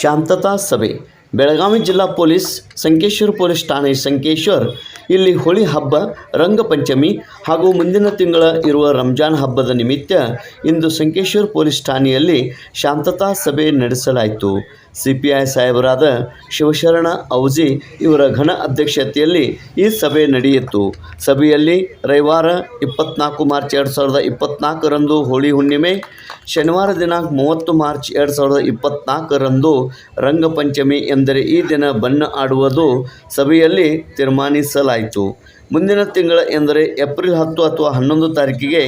ಶಾಂತತಾ ಸಭೆ ಬೆಳಗಾವಿ ಜಿಲ್ಲಾ police Sankeshwar police ಠಾಣೆ ಸಂಕೇಶ್ವರ್. ಇಲ್ಲಿ ಹೋಳಿ ಹಬ್ಬ ರಂಗಪಂಚಮಿ ಹಾಗೂ ಮುಂದಿನ ತಿಂಗಳ ಇರುವ ರಂಜಾನ್ ಹಬ್ಬದ ನಿಮಿತ್ತ ಇಂದು ಸಂಕೇಶ್ವರ ಪೊಲೀಸ್ ಠಾಣೆಯಲ್ಲಿ ಶಾಂತತಾ ಸಭೆ ನಡೆಸಲಾಯಿತು. ಸಿ ಪಿ ಐ ಸಾಹೇಬರಾದ ಶಿವಶರಣ ಔಜಿ ಇವರ ಘನ ಅಧ್ಯಕ್ಷತೆಯಲ್ಲಿ ಈ ಸಭೆ ನಡೆಯಿತು. ಸಭೆಯಲ್ಲಿ ರವಿವಾರ ಇಪ್ಪತ್ನಾಲ್ಕು ಮಾರ್ಚ್ ಎರಡು ಸಾವಿರದ ಇಪ್ಪತ್ನಾಲ್ಕರಂದು ಹೋಳಿ ಹುಣ್ಣಿಮೆ, ಶನಿವಾರ ದಿನಾಂಕ ಮೂವತ್ತು ಮಾರ್ಚ್ ಎರಡು ಸಾವಿರದ ಇಪ್ಪತ್ನಾಲ್ಕರಂದು ರಂಗಪಂಚಮಿ ಎಂದರೆ ಈ ದಿನ ಬಣ್ಣ ಆಡುವುದು ಸಭೆಯಲ್ಲಿ ತೀರ್ಮಾನಿಸಲಾಯಿತು. ಮುಂದಿನ ತಿಂಗಳ ಎಂದರೆ ಏಪ್ರಿಲ್ ಹತ್ತು ಅಥವಾ ಹನ್ನೊಂದು ತಾರೀಕಿಗೆ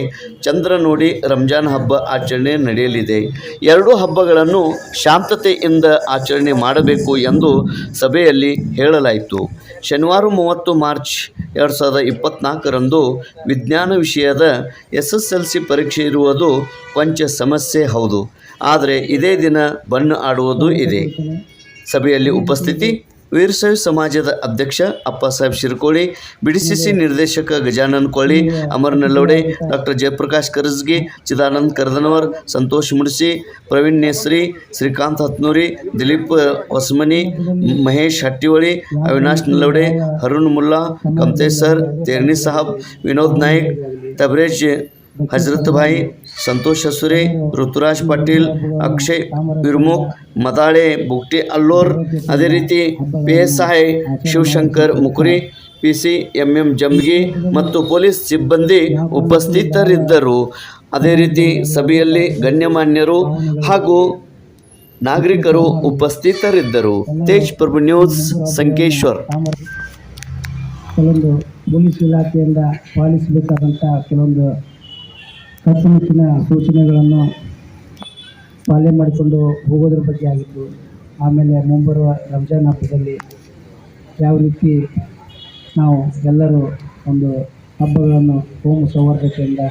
ಚಂದ್ರ ನೋಡಿ ರಂಜಾನ್ ಹಬ್ಬ ಆಚರಣೆ ನಡೆಯಲಿದೆ. ಎರಡೂ ಹಬ್ಬಗಳನ್ನು ಶಾಂತತೆಯಿಂದ ಆಚರಣೆ ಮಾಡಬೇಕು ಎಂದು ಸಭೆಯಲ್ಲಿ ಹೇಳಲಾಯಿತು. ಶನಿವಾರ ಮೂವತ್ತು ಮಾರ್ಚ್ ಎರಡು ಸಾವಿರದ ಇಪ್ಪತ್ತ್ನಾಲ್ಕರಂದು ವಿಜ್ಞಾನ ವಿಷಯದ ಎಸ್ ಎಸ್ ಎಲ್ ಸಿ ಪರೀಕ್ಷೆ ಇರುವುದು ಕೊಂಚ ಸಮಸ್ಯೆ ಹೌದು. ಆದರೆ ಇದೇ ದಿನ ಬಣ್ಣ ಆಡುವುದು ಇದೆ. ಸಭೆಯಲ್ಲಿ ಉಪಸ್ಥಿತಿ वीरसाई समाजाचे अध्यक्ष Appasaheb Shirkole B D C C निर्देशक गजानन कोळी अमर नलवडे डॉक्टर जयप्रकाश करजगे चिदानंद कर्दनवर संतोष मुडसे प्रवीण नेसरी श्रीकांत हतनुरे दिलीप वसमनी महेश हट्टीवळे अविनाश नलवडे हरुण मुल्ला कमते सर तेरणी साहब विनोद नाईक तबरेज ಭಾಯಿ, ಸಂತೋಷ್ ಹಸುರೆ, ಋತುರಾಜ್ ಪಾಟೀಲ್, ಅಕ್ಷಯ್ ವಿರ್ಮುಖ್, ಮದಾಳೆ ಬುಕ್ಟಿ ಅಲ್ಲೋರ್, ಅದೇ ರೀತಿ P S I Shivashankar Mukuri, P C M M Jambagi ಮತ್ತು ಪೊಲೀಸ್ ಸಿಬ್ಬಂದಿ ಉಪಸ್ಥಿತರಿದ್ದರು. ಅದೇ ರೀತಿ ಸಭೆಯಲ್ಲಿ ಗಣ್ಯಮಾನ್ಯರು ಹಾಗೂ ನಾಗರಿಕರು ಉಪಸ್ಥಿತರಿದ್ದರು. ತೇಜ್ ಪ್ರಭು ನ್ಯೂಸ್, ಸಂಕೇಶ್ವರ್. ಕೆಲವೊಂದು ಪೊಲೀಸ್ ಇಲಾಖೆಯಿಂದ ಪಾಲಿಸಬೇಕಾದಂಥ ಕೆಲವೊಂದು ಕಟ್ಟುನಿಟ್ಟಿನ ಸೂಚನೆಗಳನ್ನು ಪಾಲನೆ ಮಾಡಿಕೊಂಡು ಹೋಗೋದ್ರ ಬಗ್ಗೆ ಆಗಿತ್ತು ಆಮೇಲೆ ಮುಂಬರುವ ರಂಜಾನ್ ಹಬ್ಬದಲ್ಲಿ ಯಾವ ರೀತಿ ನಾವು ಎಲ್ಲರೂ ಒಂದು ಹಬ್ಬಗಳನ್ನು ಹೋಮ ಸೌಹಾರ್ದತೆಯಿಂದ,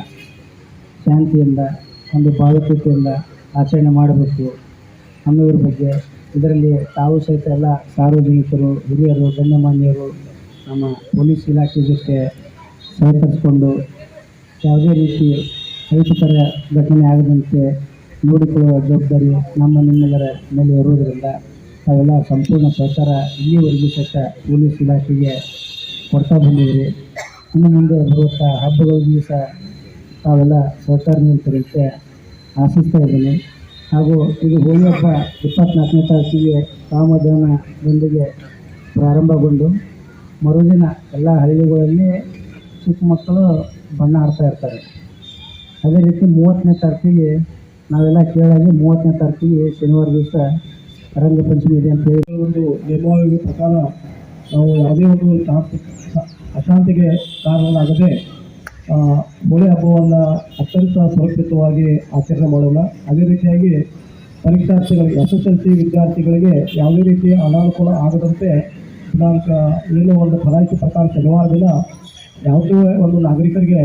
ಶಾಂತಿಯಿಂದ, ಒಂದು ಭಾವೈಕ್ಯತೆಯಿಂದ ಆಚರಣೆ ಮಾಡಬೇಕು ಅನ್ನೋದ್ರ ಬಗ್ಗೆ ಇದರಲ್ಲಿ ತಾವು ಸಹಿತ ಎಲ್ಲ ಸಾರ್ವಜನಿಕರು, ಹಿರಿಯರು, ಗಣ್ಯಮಾನ್ಯರು, ನಮ್ಮ ಪೊಲೀಸ್ ಇಲಾಖೆ ಜೊತೆ ಸಹಕರಿಸಿಕೊಂಡು ಯಾವುದೇ ರೀತಿ ಅಹಿತಕರ ಘಟನೆ ಆಗದಂತೆ ನೋಡಿಕೊಳ್ಳುವ ಜವಾಬ್ದಾರಿ ನಮ್ಮ ನಿಮ್ಮೆಲ್ಲರ ಮೇಲೆ ಇರುವುದರಿಂದ ತಾವೆಲ್ಲ ಸಂಪೂರ್ಣ ಸಹಕಾರ ಇಲ್ಲಿವರೆಗೂ ಸಹಿತ ಪೊಲೀಸ್ ಇಲಾಖೆಗೆ ಕೊಡ್ತಾ ಬಂದಿದ್ರಿ ಇನ್ನು ಮುಂದೆ ಬರುವಂಥ ಹಬ್ಬಗಳಿಗೂ ಸಹ ತಾವೆಲ್ಲ ಸಹಕಾರ ನೀಡ್ತೀರಂತೆ ಆಶಿಸ್ತಾ ಇದ್ದೀನಿ. ಹಾಗೂ ಇದು ಹೋಳಿ ಹಬ್ಬ ಇಪ್ಪತ್ನಾಲ್ಕನೇ ತಾರೀಕಿಗೆ ಕಾಮದಾನದೊಂದಿಗೆ ಪ್ರಾರಂಭಗೊಂಡು ಮರುದಿನ ಎಲ್ಲ ಹಳ್ಳಿಗಳಲ್ಲಿ ಚಿಕ್ಕ ಮಕ್ಕಳು ಬಣ್ಣ ಆಡ್ತಾ ಇರ್ತಾರೆ. ಅದೇ ರೀತಿ ಮೂವತ್ತನೇ ತಾರೀಕಿಗೆ ನಾವೆಲ್ಲ ಕೇಳಾಗಿ ಮೂವತ್ತನೇ ತಾರೀಕಿಗೆ ಶನಿವಾರ ದಿವಸ ರಂಗಪಂಚಮಿ ಇದೆ ಅಂತ ಹೇಳಿ. ಒಂದು ನಿಯಮಾವಳಿ ಪ್ರಕಾರ ನಾವು ಯಾವುದೇ ಒಂದು ಶಾಂತಿ ಅಶಾಂತಿಗೆ ಕಾರಣವಾಗದೆ ಆಗದೆ ಹೋಳಿ ಹಬ್ಬವನ್ನು ಅತ್ಯಂತ ಸುರಕ್ಷಿತವಾಗಿ ಆಚರಣೆ ಮಾಡೋಣ. ಅದೇ ರೀತಿಯಾಗಿ ಪರೀಕ್ಷಾರ್ಥಿಗಳಿಗೆ ಎಸ್ ಎಸ್ ಎಲ್ ಸಿ ವಿದ್ಯಾರ್ಥಿಗಳಿಗೆ ಯಾವುದೇ ರೀತಿಯ ಅನಾನುಕೂಲ ಆಗದಂತೆ ದಿನಾಂಕ ಏನು ಒಂದು ಪ್ರಣಾಳಿಕೆ ಪ್ರಕಾರ ಶನಿವಾರ ದಿನ ಯಾವುದೇ ಒಂದು ನಾಗರಿಕರಿಗೆ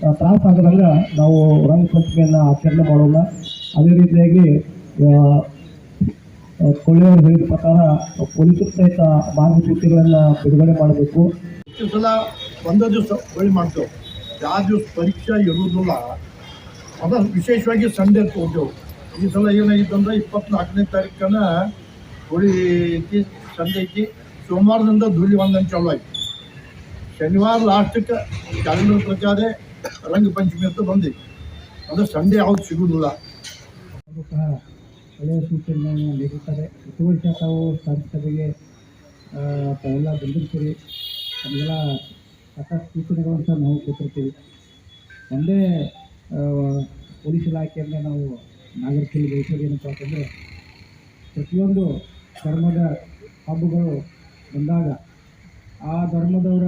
ತ್ರಾಸ ಆಗದಂಗೆ ನಾವು ರಂಗಪಂಚಮಿಯನ್ನು ಆಚರಣೆ ಮಾಡೋಣ ಅದೇ ರೀತಿಯಾಗಿ ಕೊಳ್ಳೆಯವರು ಹೇಳಿದ ಪ್ರಕಾರ ಪೊಲೀಸರು ಸಹಿತ ಮಾರ್ಗಸೂಚಿಗಳನ್ನು ಬಿಡುಗಡೆ ಮಾಡಬೇಕು. ಹೆಚ್ಚು ಸಲ ಒಂದೇ ದಿವಸ ಹೋಳಿ ಮಾಡ್ತೇವೆ. ಯಾವ ದಿವಸ ಪರೀಕ್ಷೆ ಇರುವುದಿಲ್ಲ. ಅದನ್ನು ವಿಶೇಷವಾಗಿ ಸಂಡೇ ತೊಗೊಂಡೆವು ಈ ಸಲ ಏನಾಗಿತ್ತು ಅಂದ್ರೆ ಇಪ್ಪತ್ನಾಲ್ಕನೇ ತಾರೀಕನ ಹೋಳಿ ಐತಿ, ಸಂಡೆ ಐತಿ. ಸೋಮವಾರದಿಂದ ಧೂಳಿ ಒಂದನ್ನು ಚಾಲು ಆಯ್ತು. ಶನಿವಾರ ಲಾಸ್ಟಕ್ಕೆ ಕ್ಯಾಲೆಂಡರ್ ಪ್ರಕಾರ ರಂಗಪಂಚಮಿ ಅಂತ ಬಂದಿ. ಅದು ಸಂಡೇ ಯಾವ್ದು ಸಿಗುದಿಲ್ಲ. ಒಳ್ಳೆಯ ಸೂಚನೆಯನ್ನು ನೀಡುತ್ತಾರೆ. ಪ್ರತಿ ವರ್ಷ ತಾವು ಸಂಸ್ಥೆಗೆ ತಾವೆಲ್ಲ ಬಂದಿರ್ತೀರಿ. ನಮಗೆಲ್ಲ ಸಾಕಷ್ಟು ಸೂಚನೆಗಳನ್ನು ಸಹ ನಾವು ಕೊಟ್ಟಿರ್ತೀವಿ. ಒಂದೇ ಪೊಲೀಸ್ ಇಲಾಖೆಯಿಂದ ನಾವು ನಾಗರಿಕರಿಗೆ ಬಯಸೋದು ಏನಪ್ಪ ಅಂತಂದರೆ, ಪ್ರತಿಯೊಂದು ಧರ್ಮದ ಹಬ್ಬಗಳು ಬಂದಾಗ ಆ ಧರ್ಮದವರ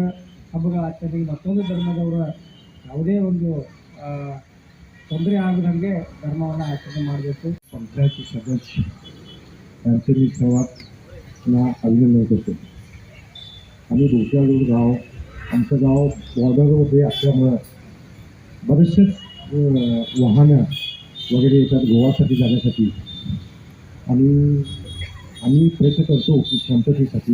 ಹಬ್ಬಗಳ ಆಚರಣೆಗೆ ಮತ್ತೊಂದು ಧರ್ಮದವರ ಯಾವುದೇ ಒಂದು ಆ, ತೊಂದರೆ ಆಗದಂಗೆ ಧರ್ಮವನ್ನು ಆಚರಣೆ ಮಾಡಬೇಕು पंचायत सदस्य यांचे मी सर्वांना अभिनंदन करतो आम्ही रोजगार गाव आमचं गाव बॉर्डरमध्ये असल्यामुळं बरेचसेच अं, वाहनं वगैरे येतात गोवासाठी जाण्यासाठी आणि आम्ही प्रयत्न करतो की शांततेसाठी